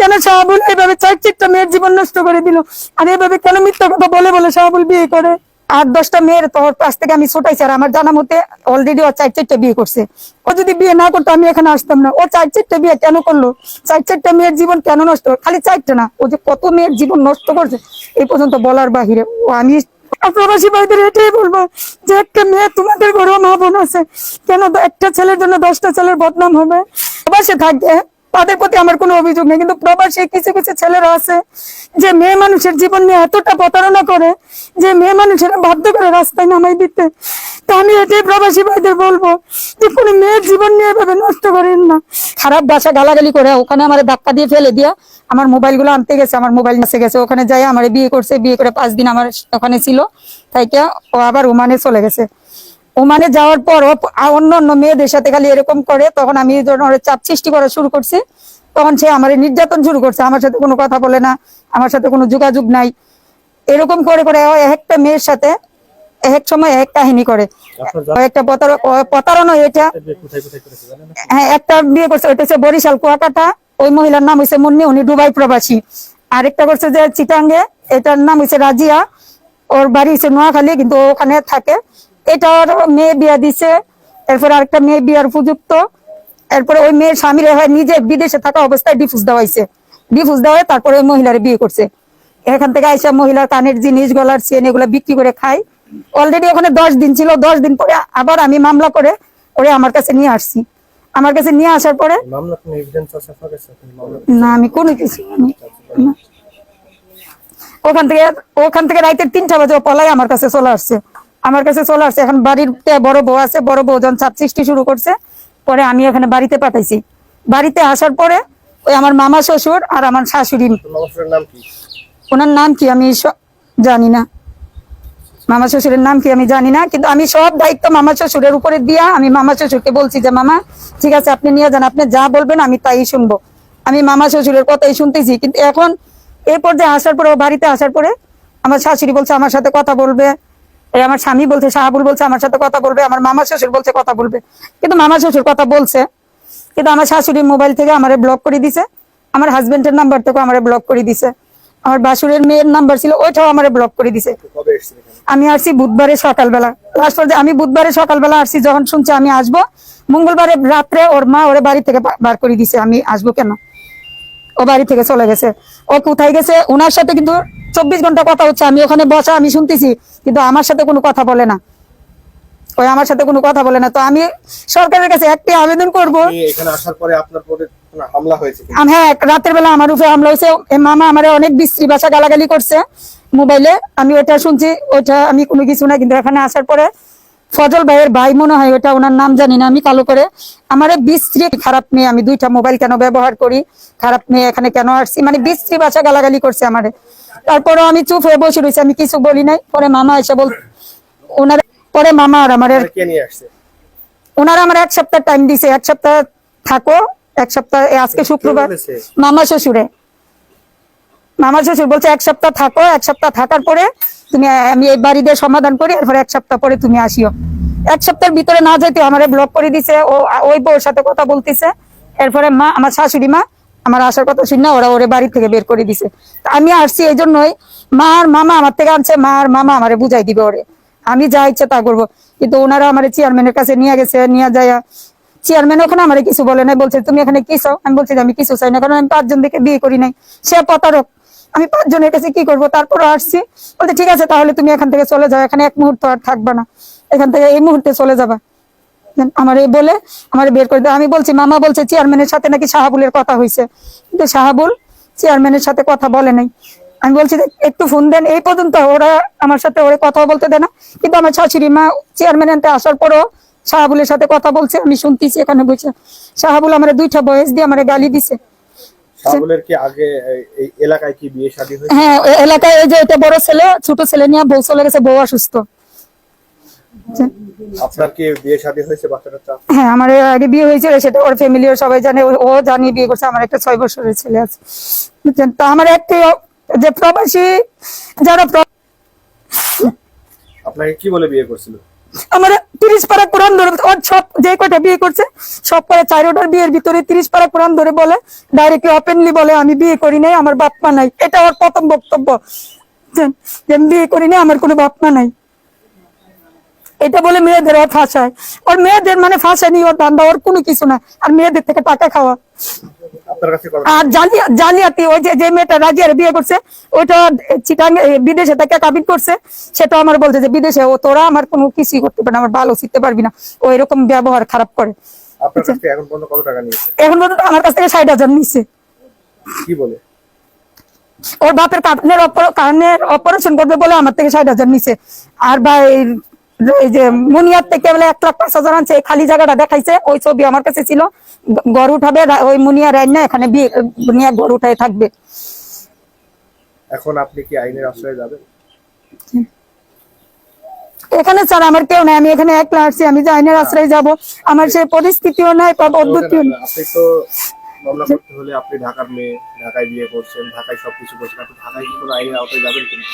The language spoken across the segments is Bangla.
কেন শাহাবুল এইভাবে চার চারটা মেয়ের জীবন নষ্ট করে দিল? আর এইভাবে কেন মিথ্যা কথা বলে বলে শাহাবুল বিয়ে করে? আট দশটা মেয়ের তোর কাছ থেকে আমি ছোটাইছি, আর আমার জানা মতে অলরেডি ও চার চারটা বিয়ে করছে। ও যদি বিয়ে না করতো আমি এখানে আসতাম না। ও চার চারটা বিয়ে কেন করল? চার চারটা মেয়ের জীবন কেন নষ্ট? খালি চারটা না, ও যে কত মেয়ের জীবন নষ্ট করছে, এই পর্যন্ত বলার বাহিরে ও আমি প্রবাসী ভাইদের এটাই বলব যে একটা মেয়ে তোমাদের ঘরেও মা বোন আছে। কেন একটা ছেলের জন্য দশটা ছেলের বদনাম হবে? প্রবাসে থাকবে তাদের প্রতি আমার কোনো অভিযোগ নেই। কিন্তু প্রবাসী কিছু কিছু ছেলেরা আছে যে মেয়ে মানুষের জীবন নিয়ে এতটা প্রতারণা করে যে মেয়ে মানুষেরা বাধ্য করে রাস্তায় নামাই দিতে। তো আমি এটাই প্রবাসী ভাইদের বলব যে কোনো মেয়ের জীবন নিয়ে এভাবে নষ্ট করেন না। খারাপ বাসা গালাগালি করে, ওখানে আমার ধাক্কা দিয়ে ফেলে দিয়া আমার মোবাইলগুলো আনতে গেছে, আমার মোবাইল নিয়ে গেছে, ওখানে যাই আমার বিয়ে করছে, বিয়ে করে পাঁচ দিন আমার ওখানে ছিল তাই ও আবার ওমানে চলে গেছে। ওমানে যাওয়ার পর অন্য অন্য মেয়েদের সাথে খালি এরকম করে তখন আমি চাপ সৃষ্টি করা শুরু করছি। তখন সে আমার নির্যাতন শুরু করছে আমার সাথে কোনো কথা বলে না আমার সাথে কোনো যোগাযোগ নাই। এরকম করে করে একটা মেয়ের সাথে এক সময় এক কাহিনী করে। একটা প্রতারণা এটা? হ্যাঁ একটা বিয়ে করছে ওইটা হচ্ছে বরিশাল কুয়াকাটা। ওই মহিলার নাম হচ্ছে মুন্নি উনি দুবাই প্রবাসী। আরেকটা করছে যে চিটাঙ্গে এটার নাম হচ্ছে রাজিয়া। ওর বাড়ি হচ্ছে নোয়াখালী কিন্তু ওখানে থাকে। এটা ওর মেয়ে বিয়া দিছে এরপর আরেকটা মেয়ে বিয়ার উপযুক্ত এরপরে ওই মেয়ের স্বামীর হয় নিজে বিদেশে থাকা অবস্থায় ডিফুজ দেওয়া হয়েছে। ডিফুজ দেওয়া তারপরে ওই মহিলার বিয়ে করছে। এখান থেকে আইসা মহিলার কানের জিনিস গলার চেন এগুলো বিক্রি করে খায়। অলরেডি ওখানে দশ দিন ছিল দশ দিন পরে আবার আমি মামলা করে ওরে আমার কাছে নিয়ে আসছি। আমার কাছে নিয়ে আসার পরে না আমি কোনো কিছু ওখান থেকে ওখান থেকে রাইতের তিনটা বাজে পলাই আমার কাছে চলে আসছে। আমার কাছে চলে আসছে। এখন বাড়িতে বড় বউ আছে বড় বউ যখন চাপ সৃষ্টি শুরু করছে। পরে আমি এখানে বাড়িতে পাঠাইছি। বাড়িতে আসার পরে ওই আমার মামা শ্বশুর আর আমার শাশুড়ি। মামাসের নাম কি? ওনার নাম কি আমি জানি না। মামা শ্বশুরের নাম কি আমি জানি না কিন্তু আমি সব দায়িত্ব মামা শ্বশুরের উপরে দিয়া আমি মামা শ্বশুরকে বলছি যে মামা ঠিক আছে আপনি নিয়ে যান আপনি যা বলবেন আমি তাই শুনব। আমি মামা শ্বশুরের কথাই শুনতেছি কিন্তু এখন এই পর্যায়ে আসার পরে বাড়িতে আসার পরে আমার শাশুড়ি বলছে আমার সাথে কথা বলবে। এই আমার স্বামী বলছে শাহাবুল বলছে আমার সাথে কথা বলবে আমার মামা শ্বশুর বলছে কথা বলবে। কিন্তু মামা শ্বশুর কথা বলছে কিন্তু আমার শাশুড়ির মোবাইল থেকে আমারে ব্লক করে দিছে। আমার হাজবেন্ডের নাম্বার থেকে আমারে ব্লক করে দিছে। আমার বাসুরের মেয়ের নাম্বার ছিল ওইটাও আমার ব্লক করে দিছে। আমি আসছি বুধবারে সকালবেলা। লাস্ট পর্যায়ে আমি বুধবারে সকালবেলা আসছি যখন শুনছি আমি আসব মঙ্গলবারে রাত্রে ওর মা ওরে বাড়ি থেকে বার করে দিছে আমি আসব কেন? ও বাড়ি থেকে চলে গেছে। ও কোথায় গেছে? ওনার সাথে কিন্তু চব্বিশ ঘণ্টা কথা হচ্ছে। আমি ওখানে বসা আমি শুনতেছি কিন্তু আমার সাথে কোনো কথা বলে না। ওই আমার সাথে কোনো কথা বলে না। তো আমি সরকারের কাছে একটি আবেদন করব। এখানে আসার পরে আপনার পরে হামলা হয়েছে? হ্যাঁ রাতের বেলা আমার উপরে হামলা হয়েছে। মামা আমার অনেক বিশ্রী ভাষা গালাগালি করছে মোবাইলে। আমি ওটা শুনছি ওটা আমি কোনো কিছু না কিন্তু এখানে আসার পরে ফজল ভাইয়ের ভাই মনে হয় ওটা ওনার নাম জানি না আমি কালো করে। আমার বিশ্রী খারাপ মেয়ে আমি দুইটা মোবাইল কেন ব্যবহার করি? খারাপ মেয়ে এখানে কেন আসছি? মানে বিশ্রী ভাষা গালাগালি করছে আমার। তারপরে আমি চুপ হয়ে বসে রয়েছি আমি কিছু বলি নাই। পরে মামা এসে বল ওনার পরে মামা আর আমার ওনারা আমার এক সপ্তাহ টাইম দিছে এক সপ্তাহ থাকো এক সপ্তাহ আজকে শুক্রবার মামা শ্বশুরে। মামা শ্বশুর বলছে, এক সপ্তাহ থাকো, এক সপ্তাহ থাকার পরে তুমি, আমি এই বাড়িতে সমাধান করি, এরপরে এক সপ্তাহ পরে তুমি আসিও। এক সপ্তাহের ভিতরে না যেতে আমারে ব্লক করে দিছে, ও, ওই বউর সাথে কথা বলতেছে। এরপরে মা, আমার শাশুড়ি মা, আমার আসার কথা শুনে ওরা ওরে বাড়ি থেকে বের করে দিছে। আমি আসছি এই জন্যই, মা আর মামা আমার থেকে আনছে, মা আর মামা আমারে বুঝাই দিবে ওরে। আমি যা ইচ্ছে তা করব। কিন্তু ওনারা আমার চেয়ারম্যানের কাছে নিয়ে গেছে, নিয়ে যায়। চেয়ারম্যান ওখানে আমার কিছু বলে নাই, বলছে, তুমি এখানে কি চাও? আমি বলছি আমি কিছু চাই না, কারণ আমি পাঁচজন দেখে বিয়ে করি নাই। সে প্রতারক আমি পাঁচজনের কাছে কি করব? তারপরে আসছি। বলতে ঠিক আছে, তাহলে তুমি এখান থেকে চলে যাও। এখানে এক মুহূর্ত আর থাকবা না। এখান থেকে এই মুহূর্তে চলে যাবা। আমার এই বলে আমার বের করে আমি বলছি, মামা বলছে চেয়ারম্যানের সাথে নাকি শাহাবুলের কথা হয়েছে কিন্তু শাহাবুল চেয়ারম্যানের সাথে কথা বলে নাই। আমি বলছি একটু ফোন দেন। এই পর্যন্ত ওরা আমার সাথে ওরা কথা বলতে দেয় না। কিন্তু আমার শাশুড়ি মা চেয়ারম্যান আসার পরও শাহাবুলের সাথে কথা বলছে। আমি শুনতেছি এখানে বসে। শাহাবুল আমার দুইটা বয়স দিয়ে আমার গালি দিছে। কি আগে এলাকায় কি বিয়ে শাদী হয়েছে? হ্যাঁ এলাকায় এই যে এটা বড় ছেলে ছোট ছেলে নিয়ে বউ চলে গেছে বউ অসুস্থ। আপনার কি বিয়ে শাদী হয়েছে বাচ্চাটা হ্যাঁ আমার আগে বিয়ে হয়েছিল সেটা ওর ফ্যামিলিও সবাই জানে ও- ও জানি বিয়ে করছে আমার একটা ছয় বছরের ছেলে আছে। বুঝছেন? তো আমার একটি যে প্রবাসী যারা আপনাকে কি বলে বিয়ে করছিল? আমার তিরিশ পারা কোরআন ধরে, ওর সব যে কয়টা বিয়ে করছে, সব করে চারোটার বিয়ের ভিতরে তিরিশ পারা কোরআন ধরে বলে ডাইরেক্টলি ওপেনলি বলে, আমি বিয়ে করি নাই, আমার বাপ মা নাই। এটা ওর প্রথম বক্তব্য। যে বিয়ে করি নাই, আমার কোনো বাপ মা নাই। এটা বলে মেয়েদের ওর ফাঁসায়। ওর মেয়েদের মানে ফাঁসায়নি ওর ধান্দা ওর কোনো কিছু না। আর মেয়েদের থেকে টাকা খাওয়া। আর জালিয়া জালিয়াতি ওই যে মেয়েটা রাজিয়ারে বিয়ে করছে ওইটা চিটাং বিদেশে কাবিন করছে। সেটা আমার বলছে যে বিদেশে ও তোরা আমার কোনো কিছুই করতে পারে আমার ভালো শিখতে পারবি না। ও এরকম ব্যবহার খারাপ করে। এখন পর্যন্ত এখন আমার কাছ থেকে ষাট হাজার নিচ্ছে কি বলে? ওর বাপের কানের কানের অপারেশন করবে বলে আমার থেকে ষাট হাজার নিছে আর ভাই এই যে মুনিয়ার থেকে এক লাখ পাঁচ হাজার আনছে খালি জায়গাটা দেখাইছে ওই ছবি আমার কাছে ছিল। গড় উঠাবে ওই মুনিয়া রান্না এখানে বিয়ে নিয়ে গড় উঠায় থাকবে। এখন আপনি কি আইনের আশ্রয়ে যাবেন? এখানে স্যার আমার কেউ নাই আমি এখানে একলা আসছি আমি যে আইনের আশ্রয় যাব আমার সেই পরিস্থিতিও নাই বা পদ্ধতিও নেই। আপনি তো মামলা করতে হলে আপনি ঢাকার মেয়ে ঢাকায় বিয়ে করছেন ঢাকায় সবকিছু করছেন আপনি ঢাকায় কি কোনো আইনের আওতায় যাবেন কিনা?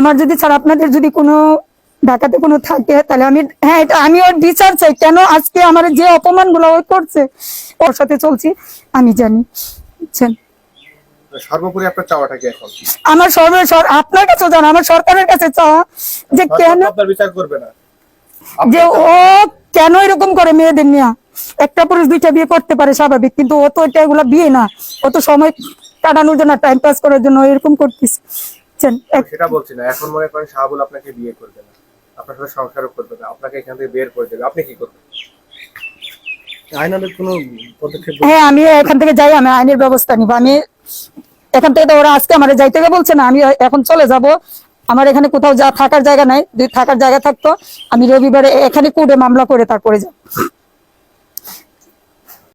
আমার যদি স্যার আপনাদের যদি কোনো ঢাকাতে কোনো থাকে তাহলে আমি হ্যাঁ এটা আমি ওর বিচার চাই। কেন আজকে আমার যে অপমানগুলো ওই করছে ওর সাথে চলছি আমি জানি। বুঝছেন? সর্বোপরি আপনার চাওয়াটা কি এখন? আমার সর্বে আপনার কাছে জান আমার সরকারের কাছে চাওয়া যে কেন আপনার বিচার করবে না। যে ও কেন এরকম করে মেয়েদের নিয়ে একটা পুরুষ দুইটা বিয়ে করতে পারে স্বাভাবিক কিন্তু ও তো এটা এগুলা বিয়ে না। ও তো সময় কাটানোর জন্য টাইম পাস করার জন্য এরকম করতেছে। সেটা বলছি না এখন মনে করেন শাহাবুল আপনাকে বিয়ে করবে না। আপনার সাথে সংসারও করবে না আপনাকে এখান থেকে বের করে দেবে। আপনি কি করবেন? কোনো পদক্ষেপ হ্যাঁ আমি এখান থেকে যাই আমি আইনের ব্যবস্থা নিব। আমি এখান থেকে তো ওরা আজকে আমার যাইতে গিয়ে বলছে না আমি এখন চলে যাব। আমার এখানে কোথাও যা থাকার জায়গা নাই যদি থাকার জায়গা থাকতো আমি রবিবারে এখানে কোর্টে মামলা করে তারপরে যাব।